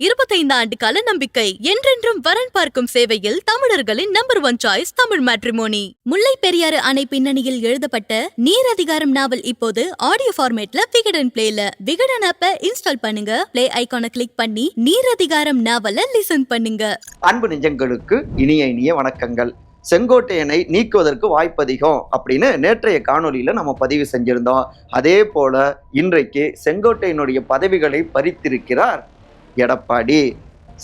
இருபத்தைந்து ஆண்டு கால நம்பிக்கை என்றென்றும் வரன் பார்க்கும் சேவையில் தமிழர்களின் number one choice Tamil matrimony. Mullai Periyar அணை பின்னணியில் எழுதப்பட்ட நீர் அதிகாரம் நாவல் இப்போது ஆடியோ ஃபார்மேட்ல விகடன் பிளேல விகடன் ஆப்ப இன்ஸ்டால் பண்ணுங்க. பிளே ஐகானை கிளிக் பண்ணி நீர் அதிகாரம் நாவல லிசன் பண்ணுங்க. அன்பு நெஞ்சங்களுக்கு இனிய இனிய வணக்கங்கள். செங்கோட்டையனை நீக்குவதற்கு வாய்ப்பதிகம் அப்படின்னு நேற்றைய காணொளியில நம்ம பதிவு செஞ்சிருந்தோம். அதே போல இன்றைக்கு செங்கோட்டையனுடைய பதவிகளை பறித்திருக்கிறார் எடப்பாடி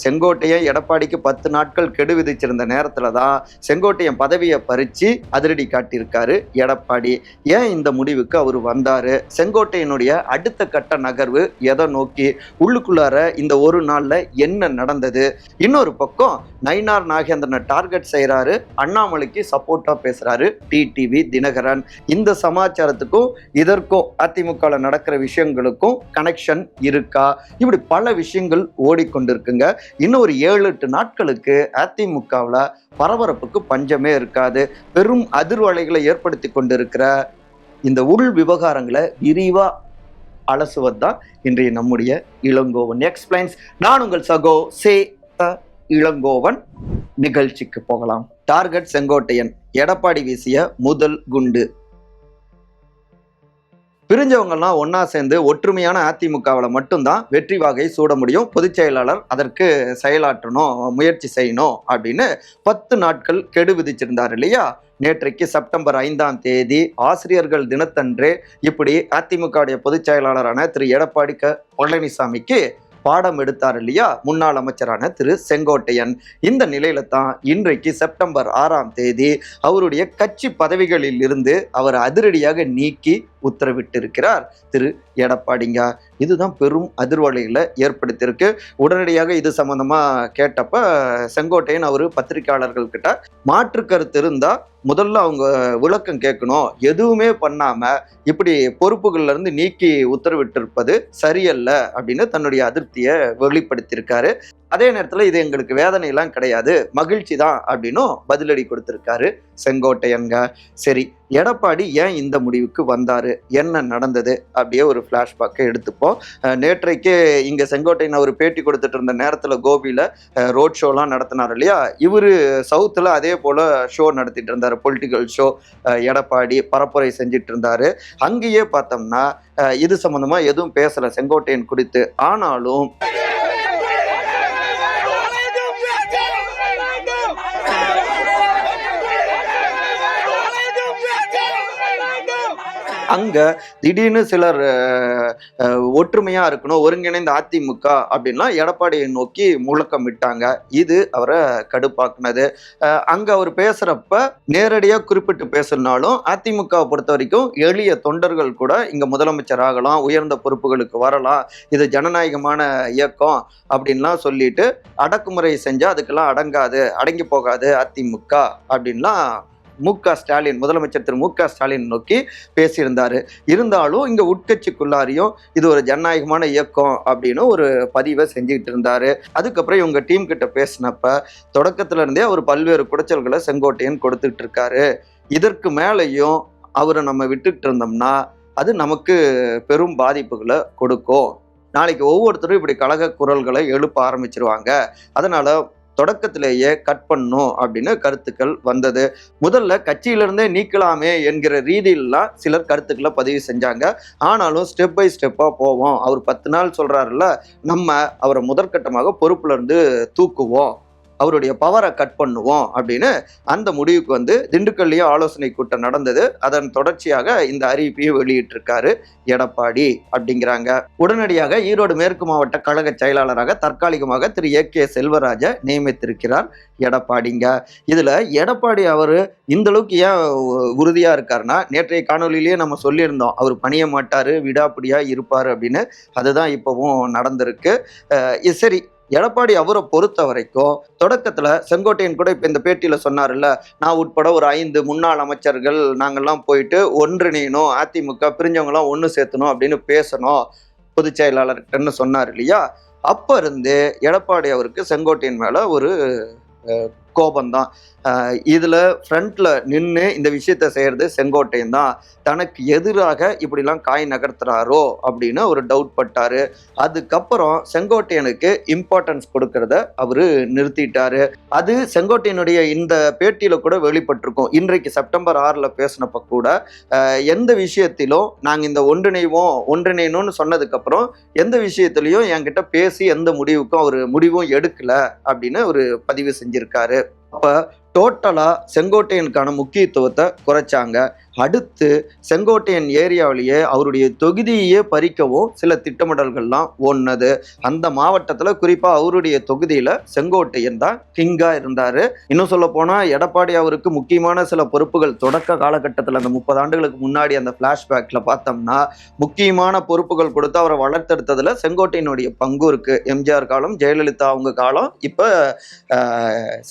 செங்கோட்டையன் எடப்பாடிக்கு பத்து நாட்கள் கெடு விதிச்சிருந்த நேரத்தில் தான் செங்கோட்டையன் பதவியை பறித்து அதிரடி காட்டியிருக்காரு எடப்பாடி. ஏன் இந்த முடிவுக்கு அவர் வந்தார்? செங்கோட்டையனுடைய அடுத்த கட்ட நகர்வு எதை நோக்கி? உள்ளுக்குள்ளார இந்த ஒரு நாளில் என்ன நடந்தது? இன்னொரு பக்கம் நயினார் நாகேந்திரனை டார்கெட் செய்கிறாரு அண்ணாமலைக்கு சப்போர்ட்டாக பேசுகிறாரு டிடிவி தினகரன். இந்த சமாச்சாரத்துக்கும் இதற்கும் அதிமுகவில் நடக்கிற விஷயங்களுக்கும் கனெக்ஷன் இருக்கா? இப்படி பல விஷயங்கள் ஓடிக்கொண்டிருக்குங்க. இன்னும் ஒரு ஏழு எட்டு நாட்களுக்கு அதிமுகவில் பரபரப்புக்கு பஞ்சமே இருக்காது. பெரும் அதிர்வலைகளை ஏற்படுத்தி கொண்டிருக்கிற இந்த உள் விவகாரங்களை விரிவாக அலசுவது தான் இன்றைய நம்முடைய இளங்கோவன். எக்ஸ்பிளைன்ஸ் நான் உங்கள் சகோ சே இளங்கோவன். நிகழ்ச்சிக்கு போகலாம். டார்கெட் செங்கோட்டையன். எடப்பாடி வீசிய முதல் குண்டு. பிரிஞ்சவங்கெல்லாம் ஒன்றா சேர்ந்து ஒற்றுமையான அதிமுகவில் மட்டும்தான் வெற்றி வாகை சூட முடியும். பொதுச் செயலாளர் அதற்கு செயலாற்றணும் முயற்சி செய்யணும் அப்படின்னு பத்து நாட்கள் கெடு விதிச்சிருந்தார் இல்லையா? நேற்றைக்கு செப்டம்பர் ஐந்தாம் தேதி ஆசிரியர்கள் தினத்தன்று இப்படி அதிமுகவுடைய பொதுச் செயலாளரான திரு எடப்பாடி க பழனிசாமிக்கு பாடம் எடுத்தார் இல்லையா? முன்னாள் அமைச்சரான திரு செங்கோட்டையன். இந்த நிலையில தான் இன்றைக்கு செப்டம்பர் ஆறாம் தேதி அவருடைய கட்சி பதவிகளில் இருந்து அவர் அதிரடியாக நீக்கி உத்தரவிட்டிருக்கிறார் திரு எடப்பாடிங்க. இதுதான் பெரும் அதிர்வலைகளை ஏற்படுத்தியிருக்கு. உடனடியாக இது சம்பந்தமா கேட்டப்ப செங்கோட்டையன் அவர் பத்திரிகையாளர்கள் கிட்ட மாற்று கருத்து இருந்தா முதல்ல அவங்க விளக்கம் கேட்கணும். எதுவுமே பண்ணாம இப்படி பொறுப்புகள்ல இருந்து நீக்கி உத்தரவிட்டிருப்பது சரியல்ல அப்படின்னு தன்னுடைய அதிருப்தியை வெளிப்படுத்தியிருக்காரு. அதே நேரத்தில் இது எங்களுக்கு வேதனையெல்லாம் கிடையாது மகிழ்ச்சி தான் அப்படின்னும் பதிலடி கொடுத்துருக்காரு செங்கோட்டையன்க. சரி எடப்பாடி ஏன் இந்த முடிவுக்கு வந்தார்? என்ன நடந்தது? அப்படியே ஒரு ஃப்ளாஷ்பேக்கை எடுத்துப்போம். நேற்றைக்கே இங்கே செங்கோட்டையன் அவர் பேட்டி கொடுத்துட்டு இருந்த நேரத்தில் கோபியில் ரோட் ஷோலாம் நடத்தினார் இல்லையா? இவர் சவுத்தில் அதே போல் ஷோ நடத்திட்டு இருந்தார் பொலிட்டிக்கல் ஷோ எடப்பாடி பரப்புரை செஞ்சிட்டு இருந்தார். அங்கேயே பார்த்தோம்னா இது சம்மந்தமாக எதுவும் பேசலை செங்கோட்டையன் குறித்து. ஆனாலும் அங்க திடீர்னு சிலர் ஒற்றுமையாக ஒற்றுமையா இருக்கணும் ஒருங்கிணைந்த அதிமுக அப்படின்லாம் எடப்பாடியை நோக்கி முழக்கம் விட்டாங்க இது அவரை கடுப்பாக்குனது. அங்கே அங்க அவர் பேசுறப்ப நேரடியா குறிப்பிட்டு பேசினாலும் அதிமுகவை பொறுத்த வரைக்கும் எளிய தொண்டர்கள் கூட இங்க முதலமைச்சர் ஆகலாம் உயர்ந்த பொறுப்புகளுக்கு வரலாம் இது ஜனநாயகமான இயக்கம் அப்படின்லாம் சொல்லிட்டு அடக்குமுறை செஞ்சா அதுக்கெல்லாம் அடங்காது அடங்கி போகாது அதிமுக அப்படின்லாம் மு க ஸ்டாலின் முதலமைச்சர் திரு மு க ஸ்டாலின் நோக்கி பேசியிருந்தாரு. இருந்தாலும் இங்கே உட்கட்சிக்குள்ளாரையும் இது ஒரு ஜனநாயகமான இயக்கம் அப்படின்னு ஒரு பதிவை செஞ்சுக்கிட்டு இருந்தார். அதுக்கப்புறம் இவங்க டீம் கிட்ட பேசினப்ப தொடக்கத்துலேருந்தே அவர் பல்வேறு குடைச்சல்களை செங்கோட்டையன் கொடுத்துட்டு இருக்காரு. இதற்கு மேலேயும் அவரை நம்ம விட்டுட்டு இருந்தோம்னா அது நமக்கு பெரும் பாதிப்புகளை கொடுக்கும். நாளைக்கு ஒவ்வொருத்தரும் இப்படி கழக குரல்களை எழுப்ப ஆரம்பிச்சிருவாங்க. அதனால தொடக்கத்திலேயே கட் பண்ணும் அப்படின்னு கருத்துக்கள் வந்தது. முதல்ல கட்சியிலிருந்தே நீக்கலாமே என்கிற ரீதியிலாம் சிலர் கருத்துக்களை பதிவு செஞ்சாங்க. ஆனாலும் ஸ்டெப் பை ஸ்டெப்பாக போவோம். அவர் பத்து நாள் சொல்கிறாருல்ல நம்ம அவரை முதற்கட்டமாக பொறுப்புலேருந்து தூக்குவோம். அவருடைய பவரை கட் பண்ணுவோம் அப்படின்னு அந்த முடிவுக்கு வந்து திண்டுக்கல்லையும் ஆலோசனை கூட்டம் நடந்தது. அதன் தொடர்ச்சியாக இந்த அறிவிப்பையும் வெளியிட்டிருக்காரு எடப்பாடி அப்படிங்கிறாங்க. உடனடியாக ஈரோடு மேற்கு மாவட்ட கழக செயலாளராக தற்காலிகமாக திரு ஏ கே செல்வராஜை நியமித்திருக்கிறார் எடப்பாடிங்க. இதுல எடப்பாடி அவர் இந்த அளவுக்கு ஏன் உறுதியா இருக்காருன்னா நேற்றைய காணொலியிலேயே நம்ம சொல்லியிருந்தோம். அவர் பணிய மாட்டாரு விடாப்பிடியா இருப்பார் அப்படின்னு. அதுதான் இப்பவும் நடந்திருக்கு. சரி எடப்பாடி அவரை பொறுத்த வரைக்கும் தொடக்கத்துல செங்கோட்டையன் கூட இப்ப இந்த பேட்டியில சொன்னார்ல நான் உட்பட ஒரு ஐந்து முன்னாள் அமைச்சர்கள் நாங்கள்லாம் போயிட்டு ஒன்றிணையணும் அதிமுக பிரிஞ்சவங்களாம் ஒன்று சேர்த்தணும் அப்படின்னு பேசணும் பொதுச் செயலாளர்கிட்டன்னு சொன்னார் இல்லையா? அப்போ இருந்து எடப்பாடி அவருக்கு செங்கோட்டையன் மேல ஒரு கோபம்தான் இதில் ஃப்ரண்ட்டில் நின்று இந்த விஷயத்த செய்கிறது செங்கோட்டையன் தான். தனக்கு எதிராக இப்படிலாம் காய் நகர்த்துறாரோ அப்படின்னு ஒரு டவுட் பட்டார். அதுக்கப்புறம் செங்கோட்டையனுக்கு இம்பார்ட்டன்ஸ் கொடுக்கறத அவர் நிறுத்திட்டாரு. அது செங்கோட்டையனுடைய இந்த பேட்டியில் கூட வெளிப்பட்டிருக்கும். இன்றைக்கு செப்டம்பர் ஆறில் பேசினப்ப கூட எந்த விஷயத்திலும் நாங்கள் இந்த ஒன்றிணைவோம் ஒன்றிணையணும்னு சொன்னதுக்கப்புறம் எந்த விஷயத்துலையும் என்கிட்ட பேசி எந்த முடிவுக்கும் அவர் முடிவும் எடுக்கலை அப்படின்னு ஒரு பதிவு செஞ்சுருக்காரு. அப்போ டோட்டலாக செங்கோட்டையனுக்கான முக்கியத்துவத்தை குறைச்சாங்க. அடுத்து செங்கோட்டையன் ஏரியாவிலேயே அவருடைய தொகுதியே பறிக்கவும் சில திட்டமிடல்கள்லாம் ஓடினது அந்த மாவட்டத்தில் குறிப்பாக அவருடைய தொகுதியில் செங்கோட்டையன் தான் கிங்காக இருந்தார். இன்னும் சொல்ல போனால் எடப்பாடி அவருக்கு முக்கியமான சில பொறுப்புகள் தொடக்க காலகட்டத்தில் அந்த முப்பது ஆண்டுகளுக்கு முன்னாடி அந்த ஃப்ளாஷ்பேக்கில் பார்த்தோம்னா முக்கியமான பொறுப்புகள் கொடுத்து அவரை வளர்த்தெடுத்ததில் செங்கோட்டையனுடைய பங்கு இருக்குது எம்ஜிஆர் காலம் ஜெயலலிதா அவங்க காலம் இப்போ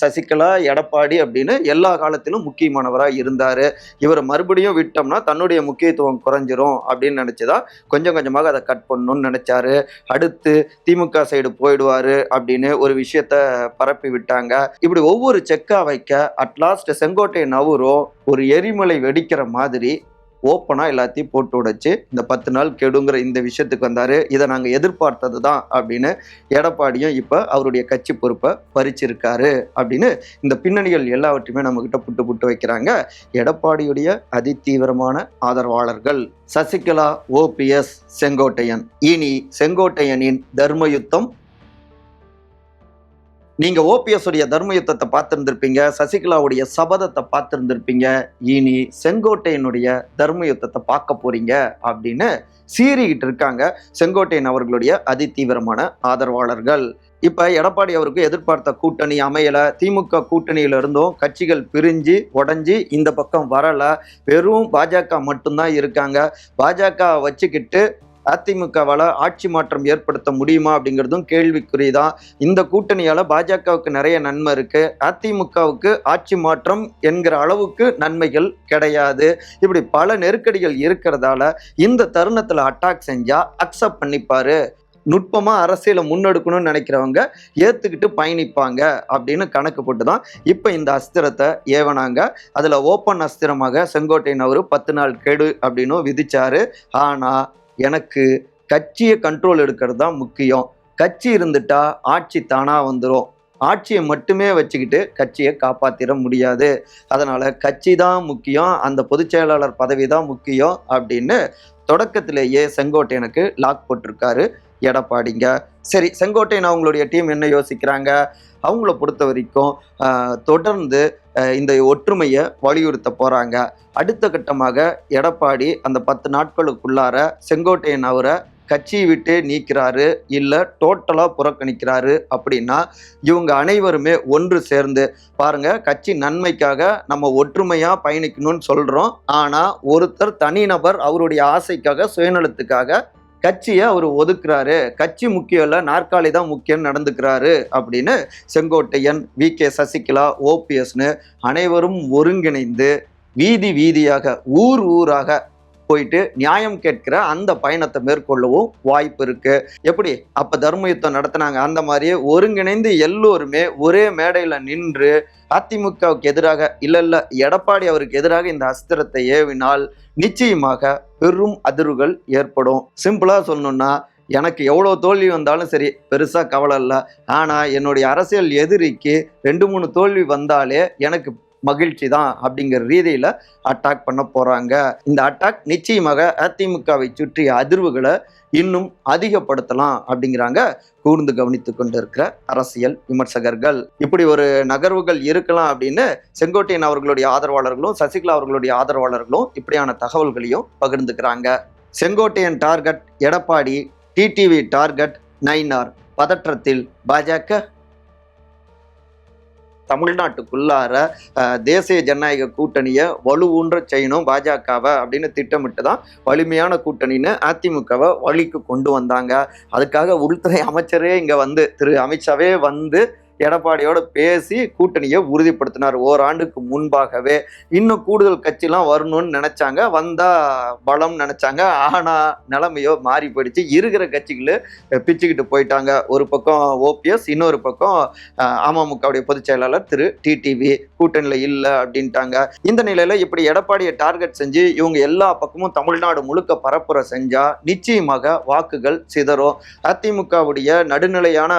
சசிகலா எடப்பாடி அப்படின்னு எல்லா காலத்திலும் முக்கியமானவராக இருந்தார். இவரை மறுபடியும் விட்டோம்னா தன்னுடைய முக்கியத்துவம் குறைஞ்சிரும் அப்படின்னு நினச்சிதா கொஞ்சம் கொஞ்சமாக அதை கட் பண்ணணும்னு நினச்சாரு. அடுத்து திமுக சைடு போயிடுவாரு அப்படின்னு ஒரு விஷயத்த பரப்பி விட்டாங்க. இப்படி ஒவ்வொரு செக்கா வைக்க அட்லாஸ்ட் செங்கோட்டை அவரும் ஒரு எரிமலை வெடிக்கிற மாதிரி ஓப்பனாக எல்லாத்தையும் போட்டு உடைச்சு இந்த பத்து நாள் கெடுங்கிற இந்த விஷயத்துக்கு வந்தார். இதை நாங்கள் எதிர்பார்த்தது தான் அப்படின்னு எடப்பாடியும் இப்போ அவருடைய கட்சி பொறுப்பை பறிச்சிருக்காரு அப்படின்னு இந்த பின்னணிகள் எல்லாவற்றையுமே நம்மக்கிட்ட புட்டு புட்டு வைக்கிறாங்க. எடப்பாடியுடைய அதிதீவிரமான ஆதரவாளர்கள் சசிகலா ஓபிஎஸ் செங்கோட்டையன். இனி செங்கோட்டையனின் தர்மயுத்தம் நீங்க ஓபிஎஸ் உடைய தர்ம யுத்தத்தை பார்த்திருந்திருப்பீங்க சசிகலாவுடைய சபதத்தை பார்த்திருந்திருப்பீங்க இனி செங்கோட்டையனுடைய தர்ம யுத்தத்தை பார்க்க போறீங்க அப்படின்னு சீறிக்கிட்டு இருக்காங்க செங்கோட்டையன் அவர்களுடைய அதிதீவிரமான ஆதரவாளர்கள். இப்ப எடப்பாடி அவருக்கு எதிர்பார்த்த கூட்டணி அமையல திமுக கூட்டணியில இருந்தும் கட்சிகள் பிரிஞ்சு உடஞ்சி இந்த பக்கம் வரல. வெறும் பாஜக மட்டும்தான் இருக்காங்க. பாஜக வச்சுக்கிட்டு அதிமுகவால் ஆட்சி மாற்றம் ஏற்படுத்த முடியுமா அப்படிங்கிறதும் கேள்விக்குறி தான் இந்த கூட்டணியால் பாஜகவுக்கு நிறைய நன்மை இருக்குது அதிமுகவுக்கு ஆட்சி மாற்றம் என்கிற அளவுக்கு நன்மைகள் கிடையாது. இப்படி பல நெருக்கடிகள் இருக்கிறதால இந்த தருணத்தில் அட்டாக் செஞ்சால் அக்செப்ட் பண்ணிப்பார். நுட்பமாக அரசியலை முன்னெடுக்கணும்னு நினைக்கிறவங்க ஏற்றுக்கிட்டு பயணிப்பாங்க அப்படின்னு கணக்கு போட்டு தான் இப்போ இந்த அஸ்திரத்தை ஏவனாங்க. அதில் ஓப்பன் அஸ்திரமாக செங்கோட்டையன் அவர் பத்து நாள் கெடு அப்படின்னு விதிச்சாரு. ஆனா எனக்கு கட்சியை கண்ட்ரோல் எடுக்கிறது தான் முக்கியம். கட்சி இருந்துட்டா ஆட்சி தானா வந்துடும் ஆட்சியை மட்டுமே வச்சுக்கிட்டு கட்சியை காப்பாற்றிட முடியாது. அதனால் கட்சி தான் முக்கியம் அந்த பொதுச் செயலாளர் பதவி தான் முக்கியம் அப்படின்னு தொடக்கத்திலேயே செங்கோட்டையனுக்கு லாக் போட்டிருக்காரு எடப்பாடிங்க. சரி செங்கோட்டையன் அவங்களுடைய டீம் என்ன யோசிக்கிறாங்க? அவங்கள பொறுத்த வரைக்கும் தொடர்ந்து இந்த ஒற்றுமையை வலியுறுத்த போகிறாங்க அடுத்த கட்டமாக எடப்பாடி அந்த பத்து நாட்களுக்குள்ளார செங்கோட்டையன் அவரை கட்சியை விட்டு நீக்கிறாரு இல்லை டோட்டலாக புறக்கணிக்கிறாரு அப்படின்னா இவங்க அனைவருமே ஒன்று சேர்ந்து பாருங்க கட்சி நன்மைக்காக நம்ம ஒற்றுமையாக பயணிக்கணும்னு சொல்கிறோம் ஆனால் ஒருத்தர் தனிநபர் அவருடைய ஆசைக்காக சுயநலத்துக்காக கட்சியை அவர் ஒதுக்குறாரு. கட்சி முக்கியம் இல்லை நாற்காலி தான் முக்கியம் நடந்துக்கிறாரு அப்படின்னு செங்கோட்டையன் வி. கே. சசிகலா ஓபிஎஸ்னு அனைவரும் ஒருங்கிணைந்து வீதி வீதியாக ஊர் ஊராக போயிட்டு நியாயம் கேட்கிற அந்த பயணத்தை மேற்கொள்ளவும் வாய்ப்பு இருக்கு. எப்படி? அப்ப தர்ம யுத்தம் நடத்தினாங்க. அந்த மாதிரியே ஒருங்கிணைந்து எல்லோருமே ஒரே மேடையில நின்று அதிமுகவுக்கு எதிராக இல்ல இல்ல எடப்பாடி அவருக்கு எதிராக இந்த அஸ்திரத்தை ஏவினால் நிச்சயமாக பெரும் அதிர்வுகள் ஏற்படும். சிம்பிளா சொல்லணும்னா எனக்கு எவ்வளோ தோல்வி வந்தாலும் சரி பெருசாக கவலை இல்லை. ஆனால் என்னுடைய அரசியல் எதிரிக்கு ரெண்டு மூணு தோல்வி வந்தாலே எனக்கு மகிழ்ச்சி தான் அப்படிங்கிற ரீதியில் அட்டாக் பண்ண போகிறாங்க இந்த அட்டாக் நிச்சயமாக அதிமுகவை சுற்றிய அதிர்வுகளை இன்னும் அதிகப்படுத்தலாம் அப்படிங்கிறாங்க கூர்ந்து கவனித்து கொண்டிருக்கிற அரசியல் விமர்சகர்கள். இப்படி ஒரு நகர்வுகள் இருக்கலாம் அப்படின்னு செங்கோட்டையன் அவர்களுடைய ஆதரவாளர்களும் சசிகலா அவர்களுடைய ஆதரவாளர்களும் இப்படியான தகவல்களையும் பகிர்ந்துக்கிறாங்க. Sengottaiyan target Edappadi TTV target Nainar பதற்றத்தில் பாஜக தமிழ்நாட்டுக்குள்ளார தேசிய ஜனநாயக கூட்டணியை வலுவூன்ற செய்யணும் பாஜகவை அப்படின்னு திட்டமிட்டு தான் வலிமையான கூட்டணின்னு அதிமுகவை வழிக்கு கொண்டு வந்தாங்க. அதுக்காக உள்துறை அமைச்சரே இங்கே வந்து திரு அமித்ஷாவே வந்து எடப்பாடியோட பேசி கூட்டணியை உறுதிப்படுத்தினார். ஓராண்டுக்கு முன்பாகவே. இன்னும் கூடுதல் கட்சிலாம் வரணும்னு நினைச்சாங்க. வந்தா பலம் நினைச்சாங்க. ஆனா நிலைமையோ மாறி போயிடுச்சு. இருக்கிற கட்சிகளு பிச்சுக்கிட்டு போயிட்டாங்க. ஒரு பக்கம் ஓபிஎஸ் இன்னொரு பக்கம் அமமுகவுடைய பொதுச் செயலாளர் திரு. டிடிவி கூட்டணியில் இல்லை அப்படின்ட்டாங்க. இந்த நிலையில இப்படி எடப்பாடியை டார்கெட் செஞ்சு இவங்க எல்லா பக்கமும் தமிழ்நாடு முழுக்க பரப்புரை செஞ்சா நிச்சயமாக வாக்குகள் சிதறும். அதிமுகவுடைய நடுநிலையான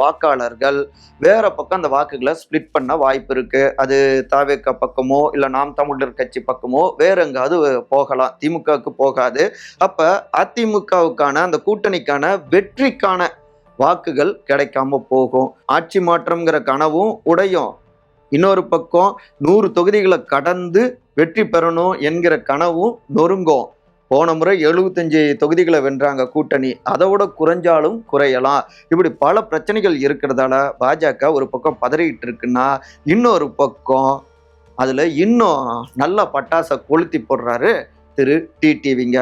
வாக்காளர்கள் வேற பக்கம் அந்த வாக்குகளை ஸ்ப்ளிட் பண்ண வாய்ப்பு இருக்கு. அது தாவேக்க பக்கமோ இல்ல நாம் தமிழர் கட்சி பக்கமோ வேற எங்காவது போகலாம். திமுகவுக்கு போகாது. அப்ப அதிமுகவுக்கான அந்த கூட்டணிக்கான வெற்றிக்கான வாக்குகள் கிடைக்காம போகும். ஆட்சி மாற்றம்ங்கிற கனவும் உடையும். இன்னொரு பக்கம் நூறு தொகுதிகளை கடந்து வெற்றி பெறணும் என்கிற கனவும் நொறுங்கும். போன முறை எழுபத்தஞ்சு தொகுதிகளை வென்றாங்க கூட்டணி. அதை விட குறைஞ்சாலும் குறையலாம். இப்படி பல பிரச்சனைகள் இருக்கிறதால பாஜக ஒரு பக்கம் பதறிக்கிட்டு இருக்குன்னா இன்னொரு பக்கம் அதில் இன்னும் நல்ல பட்டாசை கொளுத்தி போடுறாரு திரு டிடிவிங்க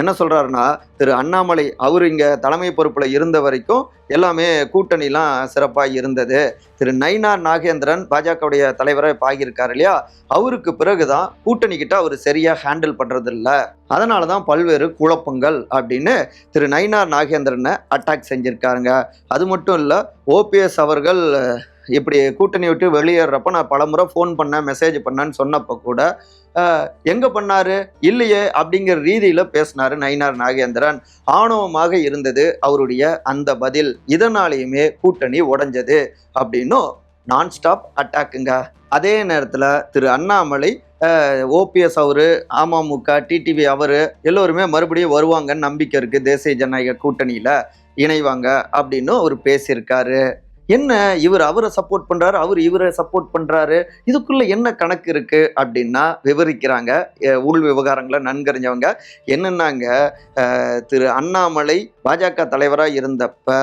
என்ன சொல்கிறாருன்னா திரு அண்ணாமலை அவர் இங்கே தலைமை பொறுப்பில் இருந்த வரைக்கும் எல்லாமே கூட்டணிலாம் சிறப்பாக இருந்தது. திரு நயினார் நாகேந்திரன் பாஜகவுடைய தலைவராக இப்போ ஆகியிருக்கார் இல்லையா? அவருக்கு பிறகுதான் தான் கூட்டணிக்கிட்ட அவர் சரியாக ஹேண்டில் பண்ணுறதில்ல இல்ல அதனால தான் பல்வேறு குழப்பங்கள் அப்படின்னு திரு நைனா நாகேந்திரனை அட்டாக் செஞ்சுருக்காருங்க. அது மட்டும் இல்லை ஓபிஎஸ் அவர்கள் இப்படி கூட்டணி விட்டு வெளியேறப்ப நான் பலமுறை ஃபோன் பண்ணேன் மெசேஜ் பண்ணேன்னு சொன்னப்போ கூட எங்கே பண்ணார்? பண்ணாரு இல்லையே அப்படிங்கிற ரீதியில் பேசினார் நயினார் நாகேந்திரன். ஆணவமாக இருந்தது அவருடைய அந்த பதில். இதனாலேயுமே கூட்டணி உடஞ்சது அப்படின்னும் நான் ஸ்டாப் அட்டாக்குங்க அதே நேரத்தில் திரு அண்ணாமலை ஓபிஎஸ் அவரு அமமுக டிடிவி அவரு எல்லோருமே மறுபடியும் வருவாங்கன்னு நம்பிக்கை இருக்குது தேசிய ஜனநாயக கூட்டணியில் இணைவாங்க அப்படின்னு அவர் பேசியிருக்காரு. என்ன இவர் அவரை சப்போர்ட் பண்றாரு அவர் இவரை சப்போர்ட் பண்றாரு இதுக்குள்ள என்ன கணக்கு இருக்கு அப்படின்னா விவரிக்கிறாங்க உள் விவகாரங்களை நன்கறிஞ்சவங்க. என்னன்னாங்க திரு அண்ணாமலை பாஜக தலைவராக இருந்தப்ப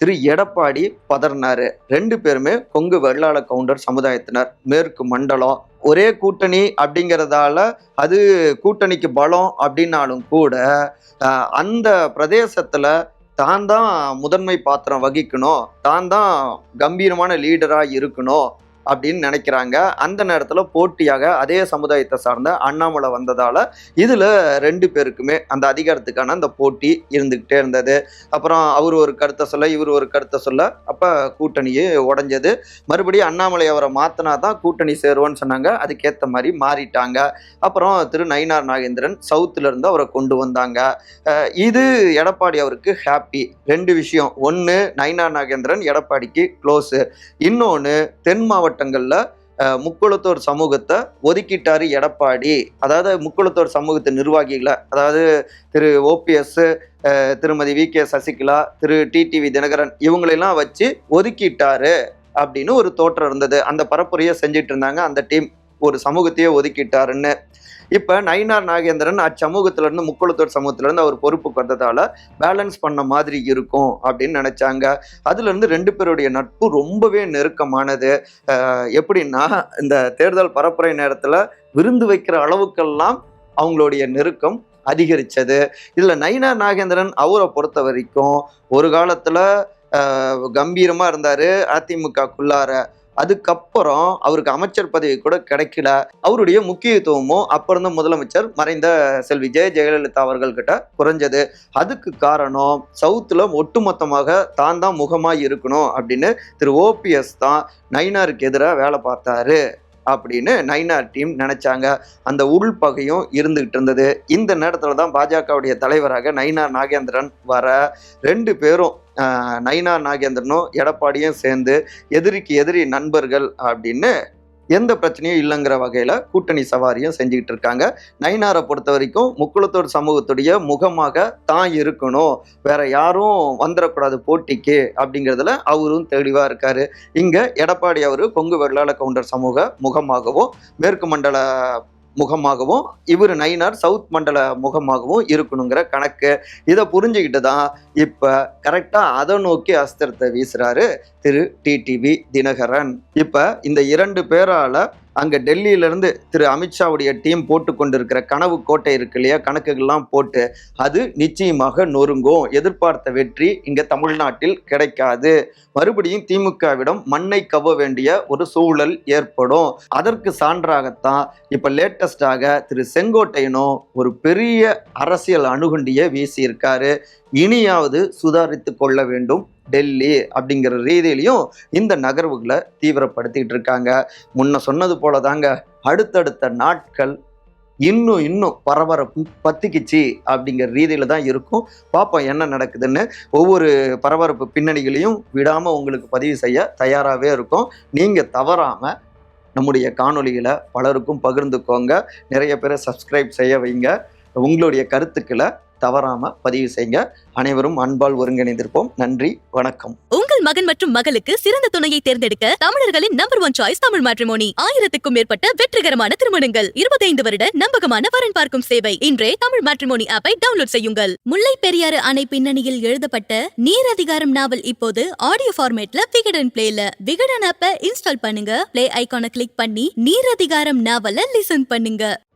திரு எடப்பாடி பதறினாரு. ரெண்டு பேருமே கொங்கு வெள்ளாள கவுண்டர் சமுதாயத்தினர் மேற்கு மண்டலம். ஒரே கூட்டணி அப்படிங்கிறதால அது கூட்டணிக்கு பலம் அப்படின்னாலும் கூட அந்த பிரதேசத்துல தான் தான் முதன்மை பாத்திரம் வகிக்கணும். தான் தான் கம்பீரமான லீடராக இருக்கணும். அப்படின்னு நினைக்கிறாங்க. அந்த நேரத்தில் போட்டியாக அதே சமுதாயத்தை சார்ந்த அண்ணாமலை வந்ததால் இதில் ரெண்டு பேருக்குமே அந்த அதிகாரத்துக்கான அந்த போட்டி இருந்துக்கிட்டே இருந்தது. அப்புறம் அவர் ஒரு கருத்தை சொல்ல இவர் ஒரு கருத்தை சொல்ல அப்போ கூட்டணியே உடைஞ்சது. மறுபடியும் அண்ணாமலை அவரை மாற்றினா தான் கூட்டணி சேருவோன்னு சொன்னாங்க. அதுக்கேற்ற மாதிரி மாறிட்டாங்க. அப்புறம் திரு நயினார் நாகேந்திரன் சவுத்துலேருந்து அவரை கொண்டு வந்தாங்க. இது எடப்பாடி அவருக்கு ஹாப்பி ரெண்டு விஷயம். ஒன்று நயினார் நாகேந்திரன் எடப்பாடிக்கு க்ளோஸு இன்னொன்று தென் மாவட்டங்களில் முக்குளத்தோர் சமூகத்தை ஒதுக்கிட்டாரு எடப்பாடி. அதாவது முக்குளத்தோர் சமூகத்தை நிர்வாகிகளை அதாவது Thiru OPS Thirumathi V K Sasikala Thiru TTV Dhinakaran இவங்களெல்லாம் வச்சு ஒதுக்கிட்டாரு அப்படின்னு ஒரு தோற்றம் இருந்தது. அந்த பரப்புரையை செஞ்சுட்டு இருந்தாங்க. அந்த டீம் ஒரு சமூகத்தையே ஒதுக்கிட்டாருன்னு. இப்போ நயினார் நாகேந்திரன் அச்சமூகத்திலேருந்து முக்குளத்தூர் சமூகத்திலேருந்து இருந்து அவர் பொறுப்புக்கு வந்ததால பேலன்ஸ் பண்ண மாதிரி இருக்கும் அப்படின்னு நினைச்சாங்க. அதுலேருந்து ரெண்டு பேருடைய நட்பு ரொம்பவே நெருக்கமானது. எப்படின்னா இந்த தேர்தல் பரப்புரை நேரத்தில் விருந்து வைக்கிற அளவுக்கெல்லாம் அவங்களுடைய நெருக்கம் அதிகரித்தது இதில் நயினார் நாகேந்திரன் அவரை பொறுத்த வரைக்கும் ஒரு காலத்தில் கம்பீரமாக இருந்தார் அதிமுகக்குள்ளார. அதுக்கப்புறம் அவருக்கு அமைச்சர் பதவி கூட கிடைக்கல. அவருடைய முக்கியத்துவமும் அப்புறம் இருந்த முதலமைச்சர் மறைந்த செல்வி ஜெய ஜெயலலிதா அவர்கள்கிட்ட குறைஞ்சது. அதுக்கு காரணம் சவுத்தில் ஒட்டுமொத்தமாக தான் தான் முகமாக இருக்கணும் அப்படின்னு திரு ஓபிஎஸ் தான் நைனாருக்கு எதிராக வேலை பார்த்தாரு. அப்படின்னு நைனார் டீம் நினைச்சாங்க. அந்த உள்பகையும் இருந்துகிட்டு இருந்தது. இந்த நேரத்துல தான் பாஜகவுடைய தலைவராக நயினார் நாகேந்திரன் வர ரெண்டு பேரும் நைனா நயினார் நாகேந்திரனும் எடப்பாடியும் சேர்ந்து எதிரிக்கு எதிரி நண்பர்கள் அப்படின்னு எந்த பிரச்சனையும் இல்லைங்கிற வகையில் கூட்டணி சவாரியும் செஞ்சுக்கிட்டு இருக்காங்க. நயினாரை பொறுத்த வரைக்கும் முக்குளத்தோர் சமூகத்துடைய முகமாக தான் இருக்கணும். வேற யாரும் வந்துடக்கூடாது போட்டிக்கு அப்படிங்கிறதுல அவரும் தெளிவாக இருக்காரு. இங்கே எடப்பாடி அவர் கொங்கு வெள்ளாள கவுண்டர் சமூக முகமாகவும் மேற்கு மண்டல முகமாகவும் இவர் நயினார் சவுத் மண்டல முகமாகவும் இருக்கணுங்கிற கணக்கு. இதை புரிஞ்சுக்கிட்டு தான் இப்போ கரெக்டாக அதை நோக்கி அஸ்திரத்தை வீசுகிறாரு திரு டிடிவி தினகரன். இப்போ இந்த இரண்டு பேரால அங்கே டெல்லியிலேருந்து திரு அமித்ஷாவுடைய டீம் போட்டு கொண்டிருக்கிற கனவு கோட்டை இருக்கு இல்லையா? கணக்குகள்லாம் போட்டு அது நிச்சயமாக நொறுங்கும். எதிர்பார்த்த வெற்றி இங்கே தமிழ்நாட்டில் கிடைக்காது. மறுபடியும் திமுகவிடம் மண்ணை கவ்வ வேண்டிய ஒரு சூழல் ஏற்படும். அதற்கு சான்றாகத்தான் இப்போ லேட்டஸ்டாக திரு செங்கோட்டையனும் ஒரு பெரிய அரசியல் அணுகுண்டியை வீசியிருக்காரு. இனியாவது சுதாரித்து கொள்ள வேண்டும். டெல்லி அப்படிங்கிற ரீதியிலையும் இந்த நகர்வுகளை தீவிரப்படுத்திக்கிட்டு இருக்காங்க. முன்ன சொன்னது போல தாங்க அடுத்தடுத்த நாட்கள் இன்னும் இன்னும் பரபரப்பு பத்திக்குச்சு அப்படிங்கிற ரீதியில தான் இருக்கும். பார்ப்போம் என்ன நடக்குதுன்னு. ஒவ்வொரு பரபரப்பு பின்னணிகளையும் விடாமல் உங்களுக்கு பதிவு செய்ய தயாராகவே இருக்கும். நீங்கள் தவறாமல் நம்முடைய காணொலிகளை பலருக்கும் பகிர்ந்துக்கோங்க. நிறைய பேரை சப்ஸ்கிரைப் செய்ய வைங்க. உங்களுடைய கருத்துக்களை தவறாம பதிவு செய்யுங்க அனைவரும் அன்பால் ஒருங்கிணைந்திருப்போம். நன்றி வணக்கம். உங்கள் மகன் மற்றும் மகளுக்கு சிறந்த துணையை தேர்ந்தெடுக்க தமிழர்களின் number one choice Tamil matrimony. ஆயிரத்துக்கும் மேற்பட்ட வெற்றிகரமான திருமணங்கள். இருபத்தைந்து வருட நம்பகமான வரன் பார்க்கும் சேவை. இன்றே தமிழ் மேட்ரிமோனி ஆப்பை டவுன்லோட் செய்யுங்கள். முல்லை பெரியாறு அணை பின்னணியில் எழுதப்பட்ட நீர் அதிகாரம் நாவல் இப்போது ஆடியோ ஃபார்மேட்ல விகடன் பிளேல விகடன் ஆப்பை இன்ஸ்டால் பண்ணுங்க. பிளே ஐகானை கிளிக் பண்ணி நீர் அதிகாரம் நாவலை லிசன் பண்ணுங்க.